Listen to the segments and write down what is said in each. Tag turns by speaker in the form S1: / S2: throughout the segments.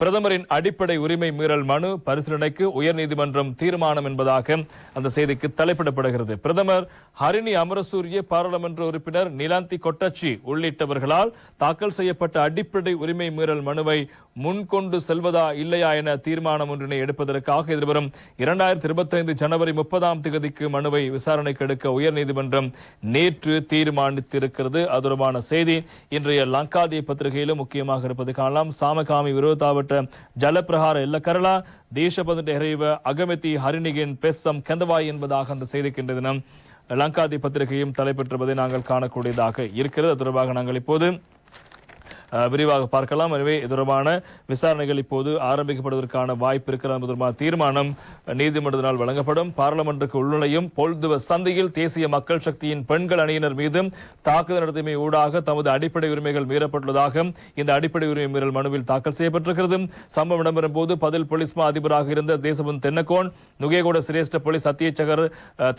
S1: பிரதமரின் அடிப்படை உரிமை மீறல் மனு பரிசீலனைக்கு உயர்நீதிமன்றம் தீர்மானம் என்பதாக அந்த செய்திக்கு தலைப்பிடப்படுகிறது. பிரதமர் ஹரிணி அமரசூரிய பாராளுமன்ற உறுப்பினர் நிலாந்தி கொட்டச்சி உள்ளிட்டவர்களால் தாக்கல் செய்யப்பட்ட அடிப்படை உரிமை மீறல் மனுவை முன்கொண்டு செல்வதா இல்லையா என தீர்மானம் ஒன்றினை எடுப்பதற்காக எதிர்வரும் இரண்டாயிரத்தி இருபத்தைந்து ஜனவரி முப்பதாம் தேதிக்கு மனுவை விசாரணைக்கு எடுக்க உயர்நீதிமன்றம் நேற்று தீர்மானித்திருக்கிறது. அது தொடர்பான செய்தி இன்றைய லங்காதி பத்திரிகையிலும் முக்கியமாக இருப்பது காணலாம். சாமகாமி விரோதாவட்ட ஜலப்பிரகார இல்லக்கரளா தேசபந்து ஹெரைவ அகமதி ஹரிணிகின் பெஸ்ஸம் கெந்தவாய் என்பதாக அந்த செய்திக்கு இன்றைய தினம் லங்காதி பத்திரிகையும் தலைப்பெற்றிருப்பதை நாங்கள் காணக்கூடியதாக இருக்கிறது. தொடர்பாக நாங்கள் இப்போது விரிவாக பார்க்கலாம். எனவே இது தொடர்பான விசாரணைகள் இப்போது ஆரம்பிக்கப்படுவதற்கான வாய்ப்பு இருக்கிறது தொடர்பான தீர்மானம் நீதிமன்றத்தினால் வழங்கப்படும். பாராளுமன்றக்கு உள்நுழையும் பொழுதுவ சந்தையில் தேசிய மக்கள் சக்தியின் பெண்கள் அணியினர் மீது தாக்குதல் நடத்தியமை ஊடாக தமது அடிப்படை உரிமைகள் மீறப்பட்டுள்ளதாக இந்த அடிப்படை உரிமை மீறல் மனுவில் தாக்கல் செய்யப்பட்டிருக்கிறது. சம்பவம் இடம்பெறும் போது பதில் போலீஸ் மா அதிபராக இருந்த தேசபந்து தென்னக்கோன் நுகேகோட சிரேஷ்ட போலீஸ் அத்தியட்சகர்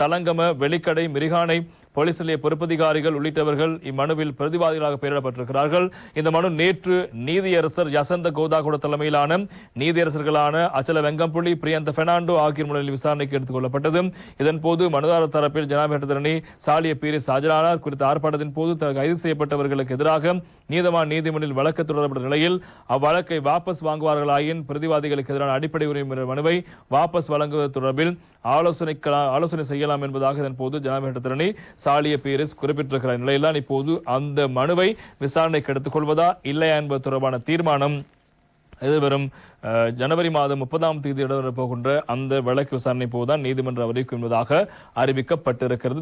S1: தலங்கம வெளிக்கடை மிரிகானை போலீஸ் நிலைய பொறுப்பதிகாரிகள் உள்ளிட்டவர்கள் இம்மனுவில் பிரதிவாதிகளாக பெயரிடப்பட்டிருக்கிறார்கள். இந்த மனு நேற்று நீதியரசர் யசந்த கோதாகுட தலைமையிலான நீதியரசர்களான அச்சல வெங்கம்புள்ளி பிரியந்த பெர்னாண்டோ ஆகியோர் முன்னிலையில் விசாரணைக்கு எடுத்துக் கொள்ளப்பட்டது. இதன் போது மனுதாரர் தரப்பில் ஜனாபேட்டரணி சாலிய பீரிஸ் ஆஜரானார் குறித்த ஆர்ப்பாட்டத்தின் போது கைது செய்யப்பட்டவர்களுக்கு எதிராக நீதவான் நீதிமன்றில் வழக்கு தொடரப்பட்ட நிலையில் அவ்வழக்கை வாபஸ் வாங்குவார்களாயின் பிரதிவாதிகளுக்கு எதிரான அடிப்படை உரிமை மனுவை வாபஸ் வழங்குவது தொடர்பில் ஆலோசனை ஆலோசனை செய்யலாம் என்பதாக இதன்போது போது சாலிய பீரிஸ் குறிப்பிட்டிருக்கிற நிலையில்தான் இப்போது அந்த மனுவை விசாரணைக்கு எடுத்துக்கொள்வதா இல்லையா என்பது தொடர்பான தீர்மானம் எதிர்வரும் ஜனவரி மாதம் முப்பதாம் தேதி இடம்பெற போகின்ற அந்த வழக்கு விசாரணை போதுதான் நீதிமன்றம் அறிவிக்கும் என்பதாக அறிவிக்கப்பட்டிருக்கிறது.